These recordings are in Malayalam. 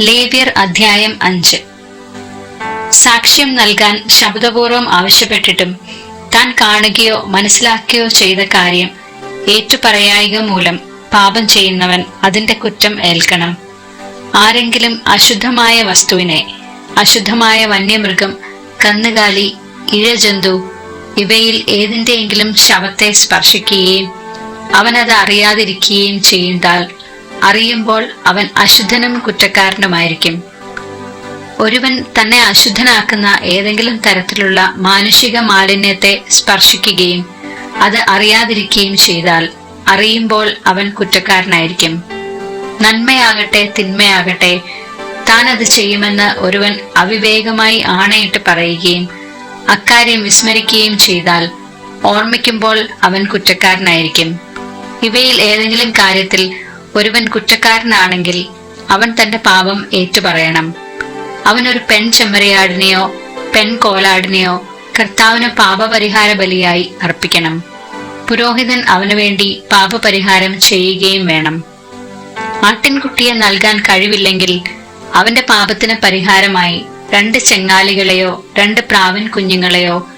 ലേവ്യർ അധ്യായം അഞ്ച്. സാക്ഷ്യം നൽകാൻ ശബ്ദപൂർവം ആവശ്യപ്പെട്ടിട്ടും താൻ കാണുകയോ മനസ്സിലാക്കുകയോ ചെയ്ത കാര്യം ഏറ്റുപറയായിക മൂലം പാപം ചെയ്യുന്നവൻ അതിന്റെ കുറ്റം ഏൽക്കണം. ആരെങ്കിലും അശുദ്ധമായ വസ്തുവിനെ അശുദ്ധമായ വന്യമൃഗം കന്നുകാലി ഇഴജന്തു ഇവയിൽ ഏതിന്റെയെങ്കിലും ശവത്തെ സ്പർശിക്കുകയും അവനത് അറിയാതിരിക്കുകയും ചെയ്താൽ അറിയുമ്പോൾ അവൻ അശുദ്ധനും കുറ്റക്കാരനുമായിരിക്കും. ഒരുവൻ തന്നെ അശുദ്ധനാക്കുന്ന ഏതെങ്കിലും തരത്തിലുള്ള മാനുഷിക മാലിന്യത്തെ സ്പർശിക്കുകയും അത് അറിയാതിരിക്കുകയും ചെയ്താൽ അറിയുമ്പോൾ അവൻ കുറ്റക്കാരനായിരിക്കും. നന്മയാകട്ടെ തിന്മയാകട്ടെ താൻ അത് ചെയ്യുമെന്ന് ഒരുവൻ അവിവേകമായി ആണയിട്ട് പറയുകയും അക്കാര്യം വിസ്മരിക്കുകയും ചെയ്താൽ ഓർമ്മിക്കുമ്പോൾ അവൻ കുറ്റക്കാരനായിരിക്കും. ഇവയിൽ ഏതെങ്കിലും കാര്യത്തിൽ ഒരുവൻ കുറ്റക്കാരനാണെങ്കിൽ അവൻ തന്റെ പാപം ഏറ്റുപറയണം. അവനൊരു പെൺ ചെമ്മരിയാടിനെയോ പെൺ കോലാടിനെയോ കർത്താവിന് പാപപരിഹാര ബലിയായി അർപ്പിക്കണം. പുരോഹിതൻ അവനു വേണ്ടി പാപപരിഹാരം ചെയ്യുകയും വേണം. ആട്ടിൻകുട്ടിയെ നൽകാൻ കഴിവില്ലെങ്കിൽ അവന്റെ പാപത്തിന് പരിഹാരമായി രണ്ട് ചെങ്ങാലികളെയോ രണ്ട് പ്രാവൻ കുഞ്ഞുങ്ങളെയോ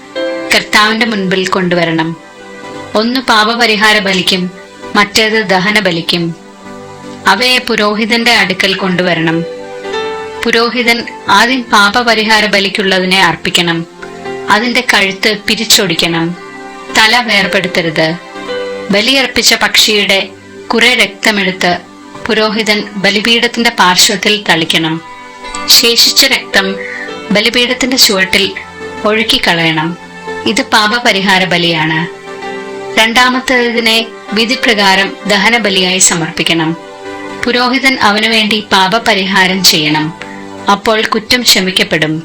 കർത്താവിന്റെ മുൻപിൽ കൊണ്ടുവരണം. ഒന്ന് പാപപരിഹാര ബലിക്കും മറ്റേത് ദഹന ബലിക്കും അവയെ പുരോഹിതന്റെ അടുക്കൽ കൊണ്ടുവരണം. പുരോഹിതൻ ആദ്യം പാപപരിഹാര ബലിക്കുള്ളതിനെ അർപ്പിക്കണം. അതിന്റെ കഴുത്ത് പിരിച്ചൊടിക്കണം. തല വേർപെടുത്തരുത്. ബലിയർപ്പിച്ച പക്ഷിയുടെ കുറെ രക്തമെടുത്ത് പുരോഹിതൻ ബലിപീഠത്തിന്റെ പാർശ്വത്തിൽ തളിക്കണം. ശേഷിച്ച രക്തം ബലിപീഠത്തിന്റെ ചുവട്ടിൽ ഒഴുക്കിക്കളയണം. ഇത് പാപപരിഹാര ബലിയാണ്. രണ്ടാമത്തേതിനെ വിധിപ്രകാരം ദഹനബലിയായി സമർപ്പിക്കണം. പുരോഹിതൻ അവനു വേണ്ടി പാപപരിഹാരം ചെയ്യണം. അപ്പോൾ കുറ്റം ക്ഷമിക്കപ്പെടും.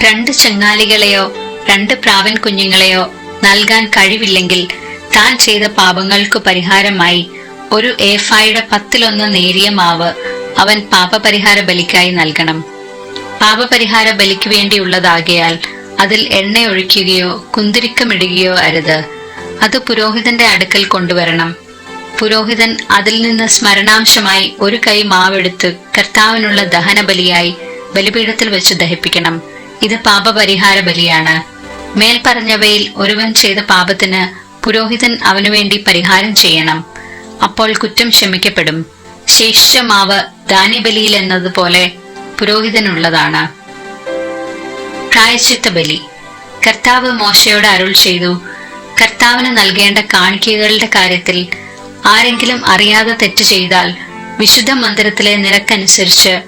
രണ്ട് ചെങ്ങാലികളെയോ രണ്ട് പ്രാവൻ കുഞ്ഞുങ്ങളെയോ നൽകാൻ കഴിവില്ലെങ്കിൽ താൻ ചെയ്ത പാപങ്ങൾക്കു പരിഹാരമായി ഒരു ഏഫായുടെ പത്തിലൊന്ന് നേരിയ മാവ് അവൻ പാപപരിഹാര ബലിക്കായി നൽകണം. പാപപരിഹാര ബലിക്ക് വേണ്ടിയുള്ളതാകയാൽ അതിൽ എണ്ണയൊഴിക്കുകയോ കുന്തിരിക്കമിടുകയോ അരുത്. അത് പുരോഹിതന്റെ അടുക്കൽ കൊണ്ടുവരണം. പുരോഹിതൻ അതിൽ നിന്ന് സ്മരണാംശമായി ഒരു കൈ മാവെടുത്ത് കർത്താവിനുള്ള ദഹന ബലിയായി ബലിപീഠത്തിൽ വെച്ച് ദഹിപ്പിക്കണം. ഇത് പാപപരിഹാര ബലിയാണ്. മേൽപ്പറഞ്ഞവയിൽ ഒരുവൻ ചെയ്ത പാപത്തിന് പുരോഹിതൻ അവനു വേണ്ടി പരിഹാരം ചെയ്യണം. അപ്പോൾ കുറ്റം ക്ഷമിക്കപ്പെടും. ശേഷിച്ച മാവ് ധാന്യബലിയിൽ എന്നതുപോലെ പുരോഹിതനുള്ളതാണ്. പ്രായശ്ചിത്ത ബലി കർത്താവ് മോശയോട് അരുൾ ചെയ്തു കർത്താവിന് നൽകേണ്ട കാണിക്കകളുടെ കാര്യത്തിൽ ആരെങ്കിലും അറിയാതെ തെറ്റ് ചെയ്താൽ വിശുദ്ധ മന്ദിരത്തിലെ നിരക്കനുസരിച്ച്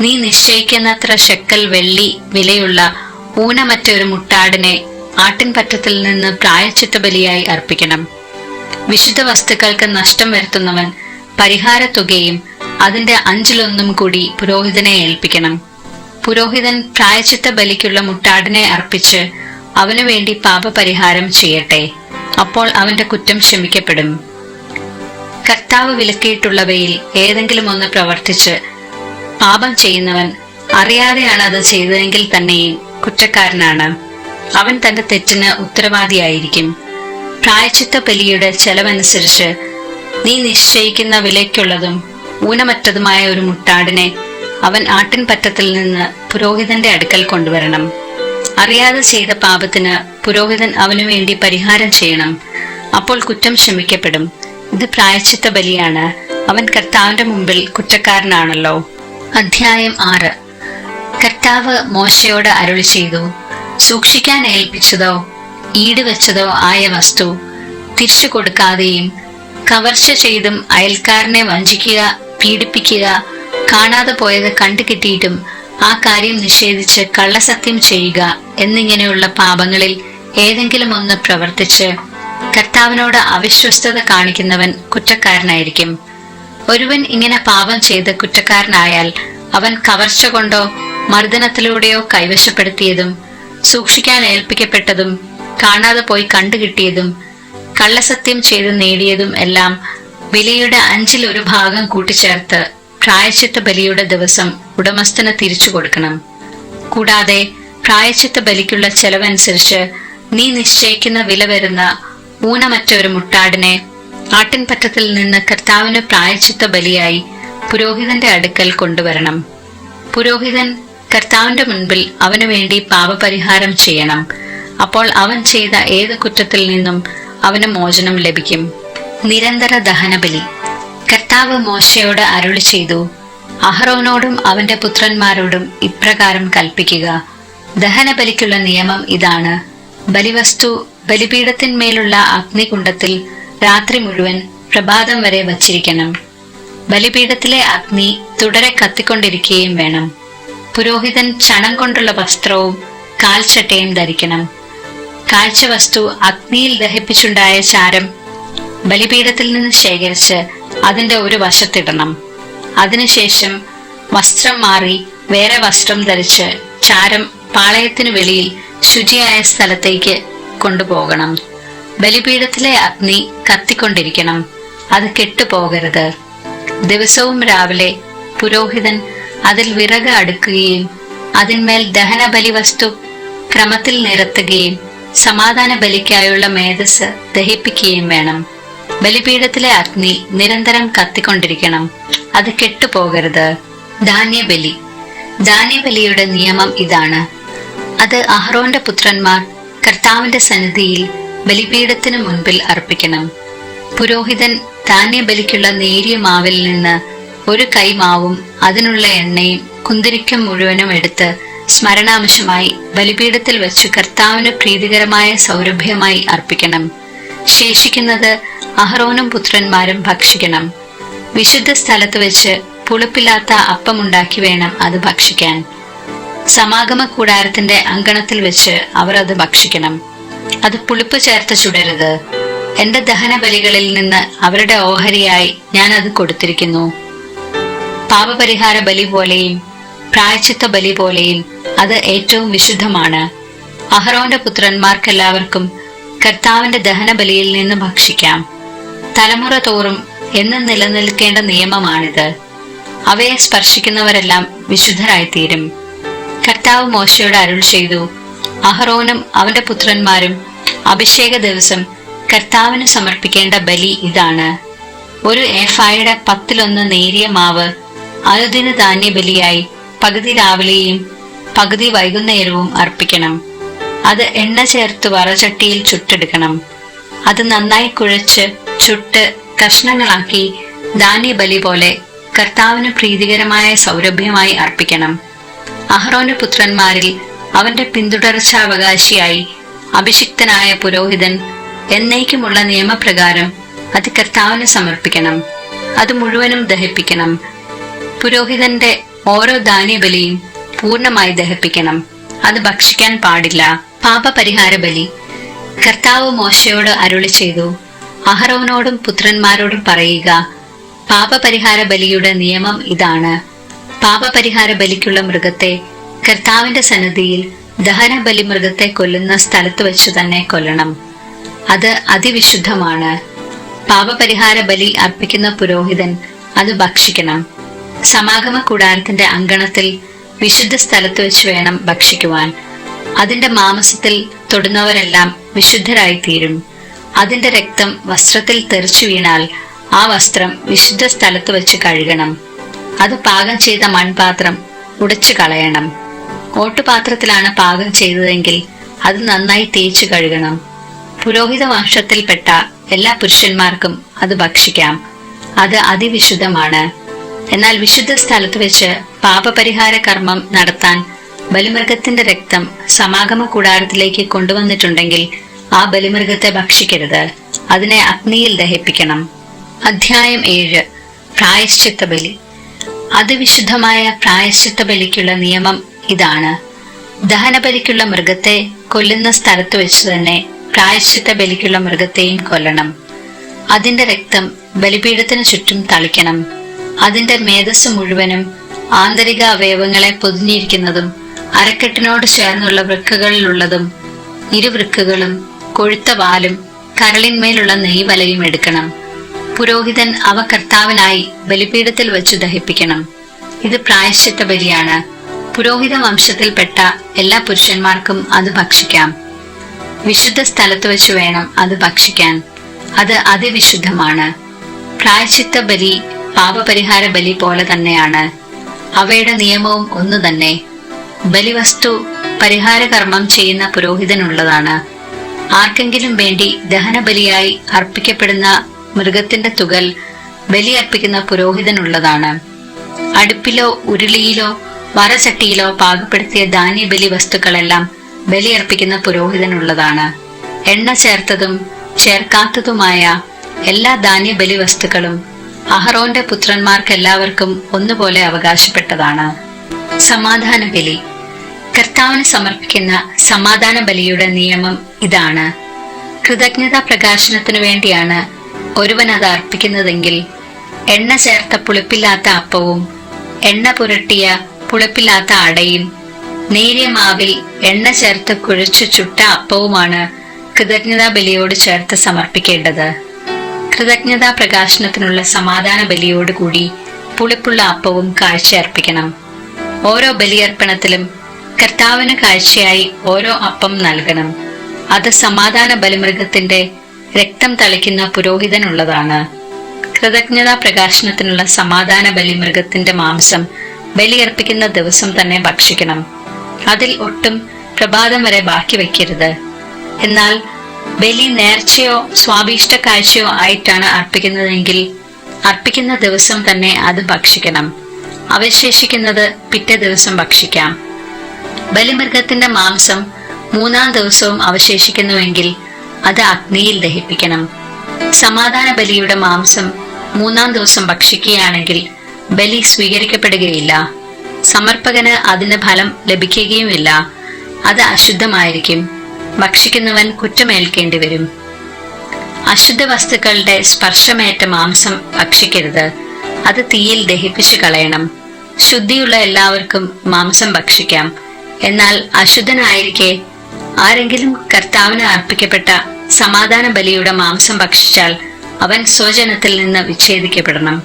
നീ നിശ്ചയിക്കുന്നത്ര ഷെക്കൽ വെള്ളി വിലയുള്ള ഊനമറ്റ ഒരു മുട്ടാടിനെ ആട്ടിൻപറ്റത്തിൽ നിന്ന് പ്രായച്ചിത്ത ബലിയായി അർപ്പിക്കണം. വിശുദ്ധ വസ്തുക്കൾക്ക് നഷ്ടം വരുത്തുന്നവൻ പരിഹാര തുകയും അതിന്റെ അഞ്ചിലൊന്നും കൂടി പുരോഹിതനെ ഏൽപ്പിക്കണം. പുരോഹിതൻ പ്രായച്ചിത്ത ബലിക്കുള്ള മുട്ടാടിനെ അർപ്പിച്ച് അവനു വേണ്ടി പാപപരിഹാരം ചെയ്യട്ടെ. അപ്പോൾ അവന്റെ കുറ്റം ക്ഷമിക്കപ്പെടും. കർത്താവ് വിലക്കിയിട്ടുള്ളവയിൽ ഏതെങ്കിലും ഒന്ന് പ്രവർത്തിച്ച് പാപം ചെയ്യുന്നവൻ അറിയാതെയാണ് അത് ചെയ്തതെങ്കിൽ തന്നെയും കുറ്റക്കാരനാണ്. അവൻ തന്റെ തെറ്റിന് ഉത്തരവാദിയായിരിക്കും. പ്രായച്ചിത്ത ബലിയുടെ ചെലവനുസരിച്ച് നീ നിശ്ചയിക്കുന്ന വിലയ്ക്കുള്ളതും ഊനമറ്റതുമായ ഒരു മുട്ടാടിനെ അവൻ ആട്ടിൻപറ്റത്തിൽ നിന്ന് പുരോഹിതന്റെ അടുക്കൽ കൊണ്ടുവരണം. അറിയാതെ ചെയ്ത പാപത്തിന് പുരോഹിതൻ അവനു വേണ്ടി പരിഹാരം ചെയ്യണം. അപ്പോൾ കുറ്റം ക്ഷമിക്കപ്പെടും. ഇത് പ്രായച്ചിത്ത ബലിയാണ്. അവൻ കർത്താവിന്റെ മുമ്പിൽ കുറ്റക്കാരനാണല്ലോ. അധ്യായം ആറ്. കർത്താവ് മോശയോട് അരുളി ചെയ്തു. സൂക്ഷിക്കാൻ ഏൽപ്പിച്ചതോ ഈടുവെച്ചതോ ആയ വസ്തു തിരിച്ചു കൊടുക്കാതെയും കവർച്ച ചെയ്തും അയൽക്കാരനെ വഞ്ചിക്കുക പീഡിപ്പിക്കുക കാണാതെ പോയത് കണ്ടുകിട്ടിയിട്ടും ആ കാര്യം നിഷേധിച്ച് കള്ളസത്യം ചെയ്യുക എന്നിങ്ങനെയുള്ള പാപങ്ങളിൽ ഏതെങ്കിലും ഒന്ന് പ്രവർത്തിച്ച് കർത്താവിനോട് അവിശ്വസ്തത കാണിക്കുന്നവൻ കുറ്റക്കാരനായിരിക്കും. ഒരുവൻ ഇങ്ങനെ പാപം ചെയ്ത് കുറ്റക്കാരനായാൽ അവൻ കവർച്ച കൊണ്ടോ മർദ്ദനത്തിലൂടെയോ കൈവശപ്പെടുത്തിയതും സൂക്ഷിക്കാൻ ഏൽപ്പിക്കപ്പെട്ടതും കാണാതെ പോയി കണ്ടുകിട്ടിയതും കള്ളസത്യം ചെയ്ത് നേടിയതും എല്ലാം വിലയുടെ അഞ്ചിൽ ഒരു ഭാഗം കൂട്ടിച്ചേർത്ത് പ്രായച്ചിത്ത ബലിയുടെ ദിവസം ഉടമസ്ഥന് തിരിച്ചു കൊടുക്കണം. കൂടാതെ പ്രായച്ചിത്ത ബലിക്കുള്ള ചെലവനുസരിച്ച് നീ നിശ്ചയിക്കുന്ന വില വരുന്ന ഊനമറ്റ ഒരു മുട്ടാടിനെ ആട്ടിൻപറ്റത്തിൽ നിന്ന് കർത്താവിന് പ്രായച്ചിത്ത ബലിയായി പുരോഹിതന്റെ അടുക്കൽ കൊണ്ടുവരണം. പുരോഹിതൻ കർത്താവിന്റെ മുൻപിൽ അവനു വേണ്ടി പാപപരിഹാരം ചെയ്യണം. അപ്പോൾ അവൻ ചെയ്ത ഏത് കുറ്റത്തിൽ നിന്നും അവന് മോചനം ലഭിക്കും. നിരന്തര ദഹനബലി. കർത്താവ് മോശയോട് അരുളി ചെയ്തു അഹ്റോനോടും അവന്റെ പുത്രന്മാരോടും ഇപ്രകാരം കൽപ്പിക്കുക. ദഹനബലിക്കുള്ള നിയമം ഇതാണ്. ബലിവസ്തു ബലിപീഠത്തിന്മേലുള്ള അഗ്നികുണ്ടത്തിൽ രാത്രി മുഴുവൻ പ്രഭാതം വരെ വച്ചിരിക്കണം. ബലിപീഠത്തിലെ അഗ്നി തുടരെ കത്തിക്കൊണ്ടിരിക്കുകയും വേണം. പുരോഹിതൻ ചണം കൊണ്ടുള്ള വസ്ത്രവും കാൽച്ചട്ടയും ധരിക്കണം. കാഴ്ച വസ്തു അഗ്നിയിൽ ദഹിപ്പിച്ചുണ്ടായ ചാരം ബലിപീഠത്തിൽ നിന്ന് ശേഖരിച്ച് അതിന്റെ ഒരു വശത്തിടണം. അതിനുശേഷം വസ്ത്രം മാറി വേറെ വസ്ത്രം ധരിച്ച് ചാരം പാളയത്തിന് വെളിയിൽ ശുചിയായ സ്ഥലത്തേക്ക് കൊണ്ടുപോകണം. ബലിപീഠത്തിലെ അഗ്നി കത്തിക്കൊണ്ടിരിക്കണം. അത് കെട്ടുപോകരുത്. ദിവസവും രാവിലെ പുരോഹിതൻ അതിൽ വിറക് അടുക്കുകയും അതിന്മേൽ ദഹനബലി വസ്തു ക്രമത്തിൽ നിരത്തുകയും സമാധാന ബലിക്കായുള്ള മേധസ് ദഹിപ്പിക്കുകയും വേണം. ബലിപീഠത്തിലെ അഗ്നി നിരന്തരം കത്തിക്കൊണ്ടിരിക്കണം. അത് കെട്ടുപോകരുത്. ധാന്യബലി. ധാന്യബലിയുടെ നിയമം ഇതാണ്. അത് അഹ്റോന്റെ പുത്രന്മാർ കർത്താവിന്റെ സന്നിധിയിൽ ബലിപീഠത്തിന് മുൻപിൽ അർപ്പിക്കണം. പുരോഹിതൻ ധാന്യബലിക്കുള്ള നേരിയ മാവിൽ നിന്ന് ഒരു കൈ മാവും അതിനുള്ള എണ്ണയും കുന്തിരിക്കം മുഴുവനും എടുത്ത് സ്മരണാംശമായി ബലിപീഠത്തിൽ വെച്ച് കർത്താവിന് പ്രീതികരമായ സൗരഭ്യമായി അർപ്പിക്കണം. ശേഷിക്കുന്നത് അഹ്റോനും പുത്രന്മാരും ഭക്ഷിക്കണം. വിശുദ്ധ സ്ഥലത്ത് വെച്ച് പുളിപ്പില്ലാത്ത അപ്പമുണ്ടാക്കി വേണം അത് ഭക്ഷിക്കാൻ. സമാഗമ കൂടാരത്തിന്റെ അങ്കണത്തിൽ വെച്ച് അവർ അത് ഭക്ഷിക്കണം. അത് പുളിപ്പ് ചേർത്ത് ചുടരുത്. എന്റെ ദഹനബലികളിൽ നിന്ന് അവരുടെ ഓഹരിയായി ഞാൻ അത് കൊടുത്തിരിക്കുന്നു. പാപപരിഹാര ബലി പോലെയും പ്രായച്ചിത്ത ബലി പോലെയും അത് ഏറ്റവും വിശുദ്ധമാണ്. അഹ്റോന്റെ പുത്രന്മാർക്കെല്ലാവർക്കും കർത്താവിന്റെ ദഹനബലിയിൽ നിന്ന് ഭക്ഷിക്കാം. തലമുറ തോറും എന്നും നിലനിൽക്കേണ്ട നിയമമാണിത്. അവയെ സ്പർശിക്കുന്നവരെല്ലാം വിശുദ്ധരായിത്തീരും. കർത്താവ് മോശയോട് അരുൾ ചെയ്തു. അഹറോനും അവന്റെ പുത്രന്മാരും അഭിഷേക ദിവസം കർത്താവിന് സമർപ്പിക്കേണ്ട ബലി ഇതാണ്. ഒരു ഏഫായുടെ പത്തിലൊന്ന് നേരിയ മാവ് അനുദിന ധാന്യബലിയായി പകുതി രാവിലെയും പകുതി വൈകുന്നേരവും അർപ്പിക്കണം. അത് എണ്ണ ചേർത്ത് വറചട്ടിയിൽ ചുട്ടെടുക്കണം. അത് നന്നായി കുഴച്ച് ചുട്ട് കഷ്ണങ്ങളാക്കി ധാന്യബലി പോലെ കർത്താവിന് പ്രീതികരമായ സൗരഭ്യമായി അർപ്പിക്കണം. അഹ്റോന്റെ പുത്രന്മാരിൽ അവന്റെ പിന്തുടർച്ചാവകാശിയായി അഭിഷിക്തനായ പുരോഹിതൻ എന്നേക്കുമുള്ള നിയമപ്രകാരം അത് കർത്താവിന് സമർപ്പിക്കണം. അത് മുഴുവനും ദഹിപ്പിക്കണം. പുരോഹിതന്റെ ഓരോ ധാന്യബലിയും പൂർണമായി ദഹിപ്പിക്കണം. അത് ഭക്ഷിക്കാൻ പാടില്ല. പാപപരിഹാര ബലി കർത്താവ് മോശയോട് അരുളി ചെയ്തു. അഹറോനോടും പുത്രന്മാരോടും പറയുക പാപപരിഹാര ബലിയുടെ നിയമം ഇതാണ്. പാപപരിഹാര ബലിക്കുള്ള മൃഗത്തെ കർത്താവിന്റെ സന്നദ്ധിയിൽ ദഹന ബലി മൃഗത്തെ കൊല്ലുന്ന സ്ഥലത്ത് വെച്ച് തന്നെ കൊല്ലണം. അത് അതിവിശുദ്ധമാണ്. പാപപരിഹാര ബലി അർപ്പിക്കുന്ന പുരോഹിതൻ അത് ഭക്ഷിക്കണം. സമാഗമ കൂടാരത്തിന്റെ അങ്കണത്തിൽ വിശുദ്ധ സ്ഥലത്ത് വെച്ച് വേണം ഭക്ഷിക്കുവാൻ. അതിന്റെ മാംസത്തിൽ തൊടുന്നവരെല്ലാം വിശുദ്ധരായി തീരും അതിന്റെ രക്തം വസ്ത്രത്തിൽ തെറിച്ചു വീണാൽ ആ വസ്ത്രം വിശുദ്ധ സ്ഥലത്ത് വെച്ച് കഴുകണം. അത് പാകം ചെയ്ത മൺപാത്രം ഉടച്ചു കളയണം. ഓട്ടുപാത്രത്തിലാണ് പാകം ചെയ്തതെങ്കിൽ അത് നന്നായി തേച്ചു കഴുകണം. പുരോഹിത വംശത്തിൽപ്പെട്ട എല്ലാ പുരുഷന്മാർക്കും അത് ഭക്ഷിക്കാം. അത് അതിവിശുദ്ധമാണ്. എന്നാൽ വിശുദ്ധ സ്ഥലത്ത് വെച്ച് പാപപരിഹാര കർമ്മം നടത്താൻ ബലിമൃഗത്തിന്റെ രക്തം സമാഗമ കൂടാരത്തിലേക്ക് കൊണ്ടുവന്നിട്ടുണ്ടെങ്കിൽ ആ ബലിമൃഗത്തെ ഭക്ഷിക്കരുത്. അതിനെ അഗ്നിയിൽ ദഹിപ്പിക്കണം. അധ്യായം ഏഴ്. പ്രായശ്ചിത്ത ബലി. അതിവിശുദ്ധമായ പ്രായശ്ചിത്ത ബലിക്കുള്ള നിയമം ഇതാണ്. ദഹനബലിക്കുള്ള മൃഗത്തെ കൊല്ലുന്ന സ്ഥലത്ത് വെച്ച് തന്നെ പ്രായശ്ചിത്ത ബലിക്കുള്ള മൃഗത്തെയും കൊല്ലണം. അതിന്റെ രക്തം ബലിപീഠത്തിന് ചുറ്റും തളിക്കണം. അതിന്റെ മേധസ് മുഴുവനും ആന്തരിക അവയവങ്ങളെ പൊതിഞ്ഞിരിക്കുന്നതും അരക്കെട്ടിനോട് ചേർന്നുള്ള വൃക്കകളിലുള്ളതും ഇരുവൃക്കുകളും കൊഴുത്ത വാലും കരളിന്മേലുള്ള നെയ്വലയും എടുക്കണം. പുരോഹിതൻ അവ കർത്താവിനായി ബലിപീഠത്തിൽ വെച്ച് ദഹിപ്പിക്കണം. ഇത് പ്രായശ്ചിത്ത ബലിയാണ്. പുരോഹിത വംശത്തിൽപ്പെട്ട എല്ലാ പുരുഷന്മാർക്കും അത് ഭക്ഷിക്കാം. വിശുദ്ധ സ്ഥലത്ത് വെച്ച് വേണം അത് ഭക്ഷിക്കാൻ. അത് അതിവിശുദ്ധമാണ്. പ്രായശ്ചിത്ത ബലി പാപപരിഹാര ബലി പോലെ തന്നെയാണ്. അവയുടെ നിയമവും ഒന്നു തന്നെ. ബലിവസ്തു പരിഹാരകർമ്മം ചെയ്യുന്ന പുരോഹിതനുള്ളതാണ്. ആർക്കെങ്കിലും വേണ്ടി ദഹനബലിയായി അർപ്പിക്കപ്പെടുന്ന മൃഗത്തിന്റെ തുകൽ ബലിയർപ്പിക്കുന്ന പുരോഹിതനുള്ളതാണ്. അടുപ്പിലോ ഉരുളിയിലോ വറചട്ടിയിലോ പാകപ്പെടുത്തിയ ധാന്യബലി വസ്തുക്കളെല്ലാം ബലിയർപ്പിക്കുന്ന പുരോഹിതനുള്ളതാണ്. എണ്ണ ചേർത്തതും ചേർക്കാത്തതുമായ എല്ലാ ധാന്യബലി വസ്തുക്കളും അഹറോന്റെ പുത്രന്മാർക്കെല്ലാവർക്കും ഒന്നുപോലെ അവകാശപ്പെട്ടതാണ്. സമാധാന ബലി കർത്താവിന് സമർപ്പിക്കുന്ന സമാധാന ബലിയുടെ നിയമം ഇതാണ്. കൃതജ്ഞതാ പ്രകാശനത്തിനു വേണ്ടിയാണ് ഒരുവൻ അത് അർപ്പിക്കുന്നതെങ്കിൽ എണ്ണ ചേർത്ത പുളിപ്പില്ലാത്ത അപ്പവും എണ്ണ പുരട്ടിയ പുളിപ്പില്ലാത്ത അടയും നേരിയ മാവിൽ എണ്ണ ചേർത്ത് കുഴച്ചു ചുട്ട അപ്പവുമാണ് കൃതജ്ഞതാ ബലിയോട് ചേർത്ത് സമർപ്പിക്കേണ്ടത്. കൃതജ്ഞതാ പ്രകാശനത്തിനുള്ള സമാധാന ബലിയോട് കൂടി പുളിപ്പുള്ള അപ്പവും കാഴ്ചയർപ്പിക്കണം. ഓരോ ബലിയർപ്പണത്തിലും കർത്താവിന് കാഴ്ചയായി ഓരോ അപ്പം നൽകണം. അത് സമാധാന ബലിമൃഗത്തിന്റെ രക്തം തളിക്കുന്ന പുരോഹിതനുള്ളതാണ്. കൃതജ്ഞതാ പ്രകാശനത്തിനുള്ള സമാധാന ബലി മൃഗത്തിന്റെ മാംസം ബലിയർപ്പിക്കുന്ന ദിവസം തന്നെ ഭക്ഷിക്കണം. അതിൽ ഒട്ടും പ്രഭാതം വരെ ബാക്കി വയ്ക്കരുത്. എന്നാൽ ബലി നേർച്ചയോ സ്വാഭീഷ്ട കാഴ്ചയോ ആയിട്ടാണ് അർപ്പിക്കുന്നതെങ്കിൽ അർപ്പിക്കുന്ന ദിവസം തന്നെ അത് ഭക്ഷിക്കണം. അവശേഷിക്കുന്നത് പിറ്റേ ദിവസം ഭക്ഷിക്കാം. ബലിമൃഗത്തിന്റെ മാംസം മൂന്നാം ദിവസവും അവശേഷിക്കുന്നുവെങ്കിൽ അത് അഗ്നിയിൽ ദഹിപ്പിക്കണം. സമാധാന ബലിയുടെ മാംസം മൂന്നാം ദിവസം ഭക്ഷിക്കുകയാണെങ്കിൽ ബലി സ്വീകരിക്കപ്പെടുകയില്ല. സമർപ്പകന് അതിന് ഫലം ലഭിക്കുകയുമില്ല. അത് അശുദ്ധമായിരിക്കും. ഭക്ഷിക്കുന്നവൻ കുറ്റമേൽക്കേണ്ടി വരും. അശുദ്ധ വസ്തുക്കളുടെ സ്പർശമേറ്റ മാംസം ഭക്ഷിക്കരുത്. അത് തീയിൽ ദഹിപ്പിച്ചു കളയണം. ശുദ്ധിയുള്ള എല്ലാവർക്കും മാംസം ഭക്ഷിക്കാം. എന്നാൽ അശുദ്ധനായിരിക്കെ ആരെങ്കിലും കർത്താവിന് അർപ്പിക്കപ്പെട്ട സമാധാന ബലിയുടെ മാംസം ഭക്ഷിച്ചാൽ അവൻ സ്വജനത്തിൽ നിന്ന് വിച്ഛേദിക്കപ്പെടണം.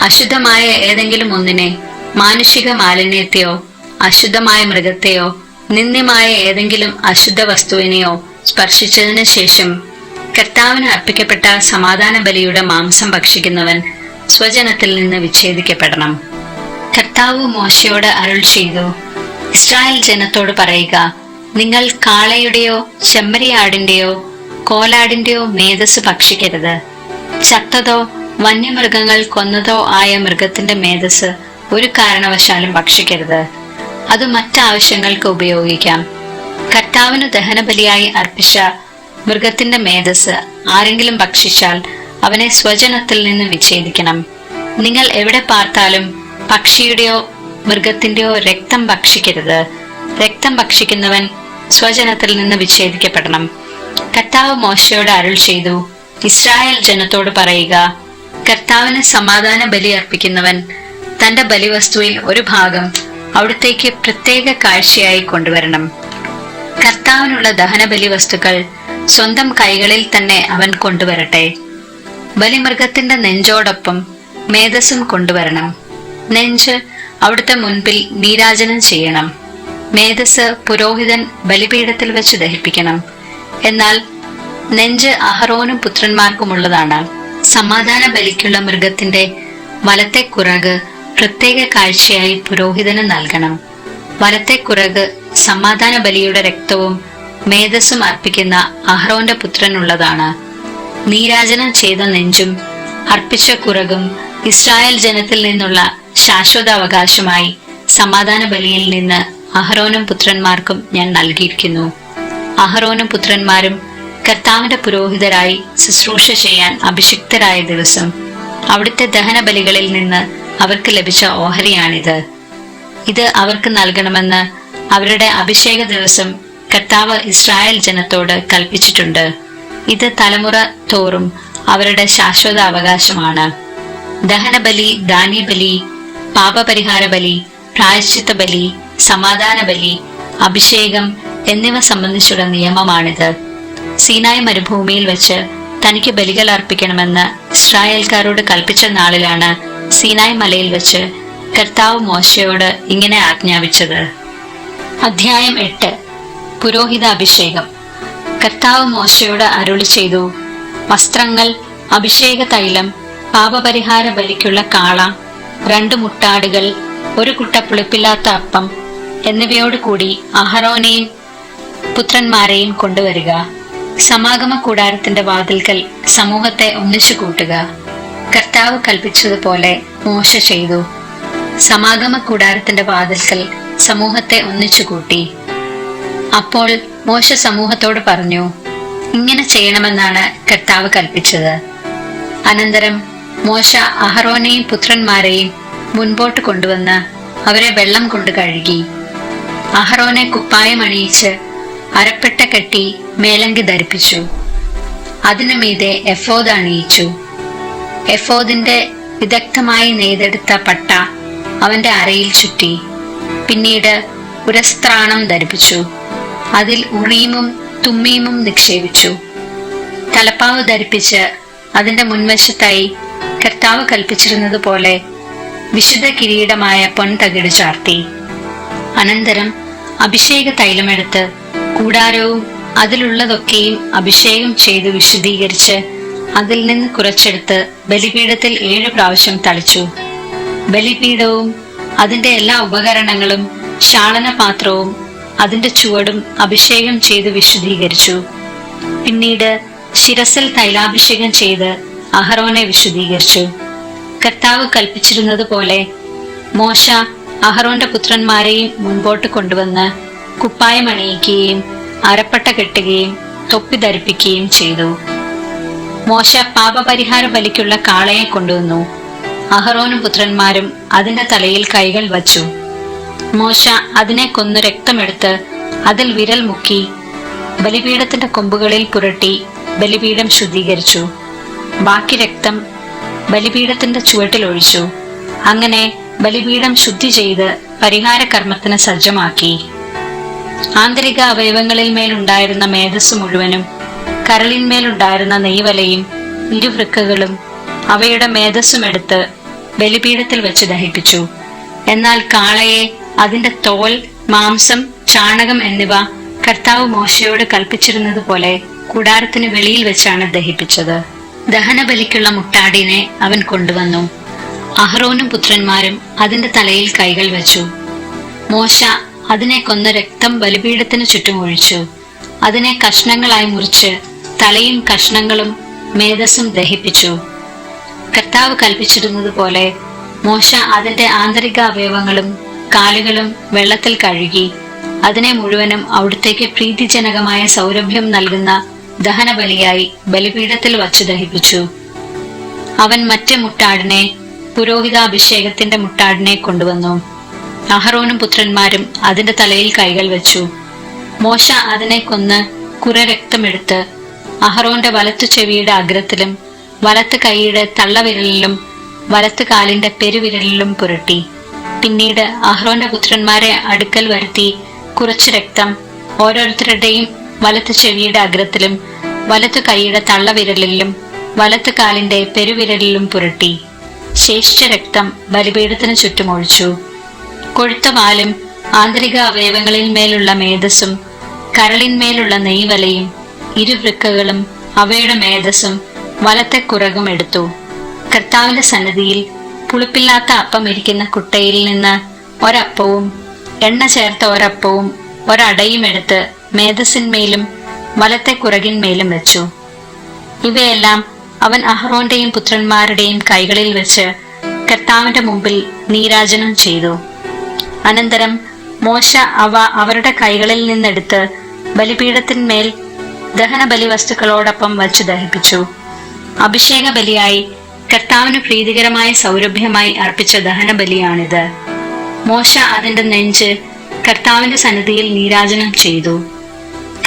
അശുദ്ധമായ ഏതെങ്കിലും ഒന്നിനെ മാനുഷിക മാലിന്യത്തെയോ അശുദ്ധമായ മൃഗത്തെയോ നിന്ദ്യമായ ഏതെങ്കിലും അശുദ്ധ വസ്തുവിനെയോ സ്പർശിച്ചതിന് ശേഷം കർത്താവിന് അർപ്പിക്കപ്പെട്ട സമാധാന ബലിയുടെ മാംസം ഭക്ഷിക്കുന്നവൻ സ്വജനത്തിൽ നിന്ന് വിച്ഛേദിക്കപ്പെടണം. കർത്താവ് മോശയോട് അരുൾ ചെയ്തു. ഇസ്രായേൽ ജനത്തോട് പറയുക നിങ്ങൾ കാളയുടെയോ ചെമ്മരിയാടിന്റെയോ കോലാടിന്റെയോ മേധസ് ഭക്ഷിക്കരുത്. ചത്തതോ വന്യമൃഗങ്ങൾ കൊന്നതോ ആയ മൃഗത്തിന്റെ മേധസ് ഒരു കാരണവശാലും ഭക്ഷിക്കരുത്. അത് മറ്റാവശ്യങ്ങൾക്ക് ഉപയോഗിക്കാം. കർത്താവിന് ദഹനബലിയായി അർപ്പിച്ച മൃഗത്തിന്റെ മേധസ് ആരെങ്കിലും ഭക്ഷിച്ചാൽ അവനെ സ്വജനത്തിൽ നിന്ന് വിച്ഛേദിക്കണം. നിങ്ങൾ എവിടെ പാർത്താലും പക്ഷിയുടെയോ മൃഗത്തിന്റെയോ രക്തം ഭക്ഷിക്കരുത്. രക്തം ഭക്ഷിക്കുന്നവൻ സ്വജനത്തിൽ നിന്ന് വിച്ഛേദിക്കപ്പെടണം. കർത്താവ് മോശയോട് അരുൾ ചെയ്തു. ഇസ്രായേൽ ജനത്തോട് പറയുക കർത്താവിന് സമാധാന ബലി അർപ്പിക്കുന്നവൻ തന്റെ ബലിവസ്തുവിൽ ഒരു ഭാഗം അവിടത്തേക്ക് പ്രത്യേക കാഴ്ചയായി കൊണ്ടുവരണം. കർത്താവിനുള്ള ദഹനബലി വസ്തുക്കൾ സ്വന്തം കൈകളിൽ തന്നെ അവൻ കൊണ്ടുവരട്ടെ. ബലിമൃഗത്തിന്റെ നെഞ്ചോടൊപ്പം മേധസ്സും കൊണ്ടുവരണം. നെഞ്ച് അവിടുത്തെ മുൻപിൽ നീരാജനം ചെയ്യണം. മേധസ് പുരോഹിതൻ ബലിപീഠത്തിൽ വെച്ച് ദഹിപ്പിക്കണം. എന്നാൽ നെഞ്ച് അഹറോനും പുത്രന്മാർക്കുമുള്ളതാണ്. സമാധാന ബലിക്കുള്ള മൃഗത്തിന്റെ വലത്തെ കുറക് പ്രത്യേക കാഴ്ചയായി പുരോഹിതന് നൽകണം. വലത്തെ കുറക് സമാധാന ബലിയുടെ രക്തവും മേധസ്സും അർപ്പിക്കുന്ന അഹ്റോന്റെ പുത്രനുള്ളതാണ്. നീരാജനം ചെയ്ത നെഞ്ചും അർപ്പിച്ച കുറകും ഇസ്രായേൽ ജനത്തിൽ നിന്നുള്ള ശാശ്വത അവകാശമായി സമാധാന ബലിയിൽ നിന്ന് അഹറോനും പുത്രന്മാർക്കും ഞാൻ നൽകിയിരിക്കുന്നു. അഹറോനും പുത്രന്മാരും കർത്താവിന്റെ പുരോഹിതരായി ശുശ്രൂഷ ചെയ്യാൻ അഭിഷിക്തരായ ദിവസം അവിടുത്തെ ദഹന ബലികളിൽ നിന്ന് അവർക്ക് ലഭിച്ച ഓഹരിയാണിത്. ഇത് അവർക്ക് നൽകണമെന്ന് അവരുടെ അഭിഷേക ദിവസം കർത്താവ് ഇസ്രായേൽ ജനത്തോട് കൽപ്പിച്ചിട്ടുണ്ട്. ഇത് തലമുറ തോറും അവരുടെ ശാശ്വത അവകാശമാണ് ദഹനബലി ധാന്യബലി പാപപരിഹാര ബലി പ്രായശ്ചിത്ത ബലി സമാധാന ബലി അഭിഷേകം എന്നിവ സംബന്ധിച്ചുള്ള നിയമമാണിത്. സീനായ് മരുഭൂമിയിൽ വെച്ച് തനിക്ക് ബലികൾ അർപ്പിക്കണമെന്ന് ഇസ്രായേൽക്കാരോട് കൽപ്പിച്ച നാളിലാണ് സീനായ് മലയിൽ വെച്ച് കർത്താവ് മോശയോട് ഇങ്ങനെ ആജ്ഞാപിച്ചത്. അധ്യായം എട്ട്. പുരോഹിത അഭിഷേകം. കർത്താവ് മോശയോട് അരുളി ചെയ്തു വസ്ത്രങ്ങൾ അഭിഷേക തൈലം പാപപരിഹാര ബലിക്കുള്ള കാള രണ്ട് മുട്ടാടുകൾ ഒരു കുട്ട പുളിപ്പില്ലാത്ത അപ്പം എന്നിവയോട് കൂടി അഹറോനെയും പുത്രന്മാരെയും കൊണ്ടുവരിക. സമാഗമ കൂടാരത്തിന്റെ വാതിൽക്കൽ സമൂഹത്തെ ഒന്നിച്ചു കൂട്ടുക. കർത്താവ് കൽപ്പിച്ചതുപോലെ മോശ ചെയ്തു. സമാഗമ കൂടാരത്തിന്റെ വാതിൽക്കൽ സമൂഹത്തെ ഒന്നിച്ചു കൂട്ടി. അപ്പോൾ മോശ സമൂഹത്തോട് പറഞ്ഞു ഇങ്ങനെ ചെയ്യണമെന്നാണ് കർത്താവ് കൽപ്പിച്ചത്. അനന്തരം മോശ അഹറോനെയും പുത്രന്മാരെയും മുൻപോട്ട് കൊണ്ടുവന്ന് അവരെ വെള്ളം കൊണ്ട് കഴുകി. അഹറോനെ കുപ്പായം അണിയിച്ച് അരപ്പെട്ട കെട്ടി മേലങ്കി ധരിപ്പിച്ചു. അതിനു മീതെ എഫോദ് അണിയിച്ചു. എഫോദിന്റെ വിദഗ്ധമായി നെയ്തെടുത്ത പട്ട അവന്റെ അരയിൽ ചുറ്റി. പിന്നീട് ഉരസ്ത്രാണം ധരിപ്പിച്ചു. അതിൽ ഉറീമും തുമ്മീമും നിക്ഷേപിച്ചു. തലപ്പാവ് ധരിപ്പിച്ച് അതിന്റെ മുൻവശത്തായി കർത്താവ് കൽപ്പിച്ചിരുന്നത് പോലെ വിശുദ്ധ കിരീടമായ പൊൻതകിട് ചാർത്തി. അനന്തരം അഭിഷേക തൈലമെടുത്ത് കൂടാരവും അതിലുള്ളതൊക്കെയും അഭിഷേകം ചെയ്ത് വിശദീകരിച്ച് അതിൽ നിന്ന് കുറച്ചെടുത്ത് ബലിപീഠത്തിൽ ഏഴു പ്രാവശ്യം തളിച്ചു. ബലിപീഠവും അതിന്റെ എല്ലാ ഉപകരണങ്ങളും ശാളനപാത്രവും അതിന്റെ ചുവടും അഭിഷേകം ചെയ്ത് വിശുദ്ധീകരിച്ചു. പിന്നീട് ശിരസിൽ തൈലാഭിഷേകം ചെയ്ത് അഹറോനെ വിശുദ്ധീകരിച്ചു. കർത്താവ് കൽപ്പിച്ചിരുന്നത് പോലെ മോശ അഹറോന്റെ പുത്രന്മാരെയും മുൻപോട്ട് കൊണ്ടുവന്ന് കുപ്പായം അണിയിക്കുകയും അരപ്പട്ട കെട്ടുകയും തൊപ്പി ധരിപ്പിക്കുകയും ചെയ്തു. മോശ പാപപരിഹാര ബലിക്കുള്ള കാളയെ കൊണ്ടുവന്നു. അഹറോനും പുത്രന്മാരും അതിന്റെ തലയിൽ കൈകൾ വച്ചു. മോശ അതിനെ കൊന്നു രക്തമെടുത്ത് അതിൽ വിരൽ മുക്കി ബലിപീഠത്തിന്റെ കൊമ്പുകളിൽ പുരട്ടി ബലിപീഠം ശുദ്ധീകരിച്ചു. ബാക്കി രക്തം ബലിപീഠത്തിന്റെ ചുവട്ടിൽ ഒഴിച്ചു. അങ്ങനെ ബലിപീഠം ശുദ്ധി ചെയ്ത് പരിഹാര കർമ്മത്തിന് സജ്ജമാക്കി. ആന്തരിക അവയവങ്ങളിൽ മേലുണ്ടായിരുന്ന മേധസ് മുഴുവനും കരളിന്മേലുണ്ടായിരുന്ന നെയ്വലയും ഇരുവൃക്കകളും അവയുടെ മേധസ്സും എടുത്ത് ബലിപീഠത്തിൽ വെച്ച് ദഹിപ്പിച്ചു. എന്നാൽ കാളയെ അതിന്റെ തോൽ മാംസം ചാണകം എന്നിവ കർത്താവ് മോശയോട് കൽപ്പിച്ചിരുന്നത് പോലെ കൂടാരത്തിന് വെളിയിൽ വെച്ചാണ് ദഹിപ്പിച്ചത്. ദഹനബലിക്കുള്ള മുട്ടാടിനെ അവൻ കൊണ്ടുവന്നു. അഹ്റോനും പുത്രന്മാരും അതിന്റെ തലയിൽ കൈകൾ വെച്ചു. മോശ അതിനെ കൊന്ന രക്തം ബലിപീഠത്തിന് ചുറ്റും ഒഴിച്ചു. അതിനെ കഷ്ണങ്ങളായി മുറിച്ച് തലയും കഷ്ണങ്ങളും മേധസ്സും ദഹിപ്പിച്ചു. കർത്താവ് കൽപ്പിച്ചിരുന്നത് പോലെ മോശ അതിന്റെ ആന്തരിക അവയവങ്ങളും കാലുകളും വെള്ളത്തിൽ കഴുകി അതിനെ മുഴുവനും അവിടുത്തേക്ക് പ്രീതിജനകമായ സൗരഭ്യം നൽകുന്ന ദഹനബലിയായി ബലിപീഠത്തിൽ വച്ചു ദഹിപ്പിച്ചു. അവൻ മറ്റേ മുട്ടാടിനെ പുരോഹിതാഭിഷേകത്തിന്റെ മുട്ടാടിനെ കൊണ്ടുവന്നു. അഹറോനും പുത്രന്മാരും അതിന്റെ തലയിൽ കൈകൾ വെച്ചു. മോശ അതിനെ കൊന്ന് കുറെ രക്തമെടുത്ത് അഹറോന്റെ വലത്തു ചെവിയുടെ അഗ്രത്തിലും വലത്ത് കൈയുടെ തള്ളവിരലിലും വലത്ത് കാലിന്റെ പെരുവിരലിലും പുരട്ടി. പിന്നീട് അഹ്റോന്റെ പുത്രന്മാരെ അടുക്കൽ വരുത്തി കുറച്ച് രക്തം ഓരോരുത്തരുടെയും വലത്ത് ചെവിയുടെ അഗ്രത്തിലും വലത്ത് കൈയുടെ തള്ളവിരലിലും വലത്ത് കാലിന്റെ പെരുവിരലിലും പുരട്ടി. ശേഷിച്ച രക്തം ബലിപീഠത്തിന് ചുറ്റും ഒഴിച്ചു കൊഴുത്ത പാലും ആന്തരിക അവയവങ്ങളിൽ മേലുള്ള മേധസ്സും കരളിന്മേലുള്ള നെയ്വലയും ഇരുവൃക്കകളും അവയുടെ മേധസ്സും വലത്തെ കുറകും എടുത്തു. കർത്താവിന്റെ സന്നിധിയിൽ പുളിപ്പില്ലാത്ത അപ്പം ഇരിക്കുന്ന കുട്ടയിൽ നിന്ന് ഒരപ്പവും എണ്ണ ചേർത്ത ഒരപ്പവും ഒരടയും എടുത്ത് മേധസ്സിന്മേലും വലത്തെ കുറകിന്മേലും വെച്ചു. ഇവയെല്ലാം അവൻ അഹ്റോന്റെയും പുത്രന്മാരുടെയും കൈകളിൽ വെച്ച് കർത്താവിന്റെ മുമ്പിൽ നീരാജനം ചെയ്തു. അനന്തരം മോശ അവ അവരുടെ കൈകളിൽ നിന്നെടുത്ത് ബലിപീഠത്തിന്മേൽ ദഹനബലി വസ്തുക്കളോടൊപ്പം വച്ചു ദഹിപ്പിച്ചു. അഭിഷേക ബലിയായി കർത്താവിന് പ്രീതികരമായ സൗരഭ്യമായി അർപ്പിച്ച ദഹനബലിയാണിത്. മോശ അതിന്റെ നെഞ്ച് കർത്താവിന്റെ സന്നിധിയിൽ നീരാജനം ചെയ്തു.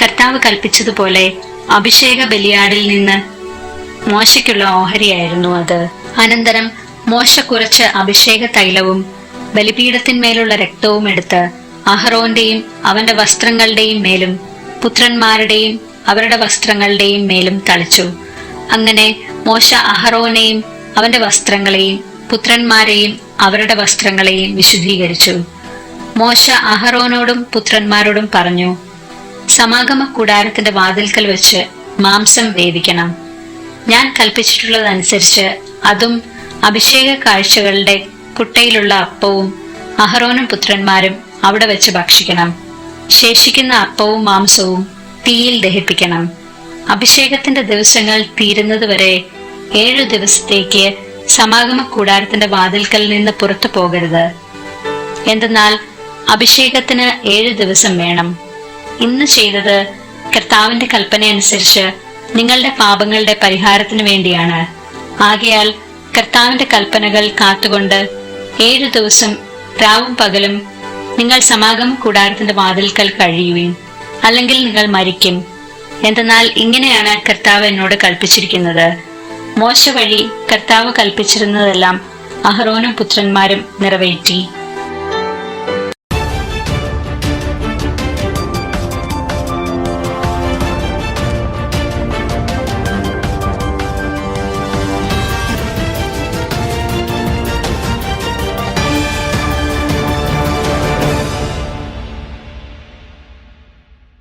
കർത്താവ് കൽപ്പിച്ചതുപോലെ അഭിഷേക ബലിയാടിൽ നിന്ന് മോശയ്ക്കുള്ള ഓഹരിയായിരുന്നു അത്. അനന്തരം മോശ കുറച്ച് അഭിഷേക തൈലവും ബലിപീഠത്തിന്മേലുള്ള രക്തവും എടുത്ത് അഹ്റോന്റെയും അവന്റെ വസ്ത്രങ്ങളുടെയും മേലും പുത്രന്മാരുടെയും അവരുടെ വസ്ത്രങ്ങളുടെയും മേലും തളിച്ചു. അങ്ങനെ മോശ അഹറോനെയും അവന്റെ വസ്ത്രങ്ങളെയും പുത്രന്മാരെയും അവരുടെ വസ്ത്രങ്ങളെയും വിശുദ്ധീകരിച്ചു. മോശ അഹറോനോടും പുത്രന്മാരോടും പറഞ്ഞു സമാഗമ കൂടാരത്തിന്റെ വാതിൽക്കൽ വെച്ച് മാംസം വേവിക്കണം. ഞാൻ കൽപ്പിച്ചിട്ടുള്ളതനുസരിച്ച് അതും അഭിഷേക കാഴ്ചകളുടെ കുട്ടയിലുള്ള അപ്പവും അഹറോനും പുത്രന്മാരും അവിടെ വെച്ച് ഭക്ഷിക്കണം. ശേഷിക്കുന്ന അപ്പവും മാംസവും തീയിൽ ദഹിപ്പിക്കണം. അഭിഷേകത്തിന്റെ ദിവസങ്ങൾ തീരുന്നതുവരെ ഏഴു ദിവസത്തേക്ക് സമാഗമ കൂടാരത്തിന്റെ വാതിൽക്കൽ നിന്ന് പുറത്തു പോകരുത്. എന്തെന്നാൽ അഭിഷേകത്തിന് ഏഴു ദിവസം വേണം. ഇന്ന് ചെയ്തത് കർത്താവിന്റെ കൽപ്പന അനുസരിച്ച് നിങ്ങളുടെ പാപങ്ങളുടെ പരിഹാരത്തിന് വേണ്ടിയാണ്. ആകയാൽ കർത്താവിന്റെ കൽപ്പനകൾ കാത്തുകൊണ്ട് ഏഴു ദിവസം രാവും പകലും നിങ്ങൾ സമാഗമ കൂടാരത്തിന്റെ വാതിൽക്കൽ കഴിയുവേൻ. അല്ലെങ്കിൽ നിങ്ങൾ മരിക്കും. എന്തെന്നാൽ ഇങ്ങനെയാണ് കർത്താവ് എന്നോട് കൽപ്പിച്ചിരിക്കുന്നത്. മോശ വഴി കർത്താവ് കൽപ്പിച്ചിരുന്നതെല്ലാം അഹ്റോനും പുത്രന്മാരും നിറവേറ്റി.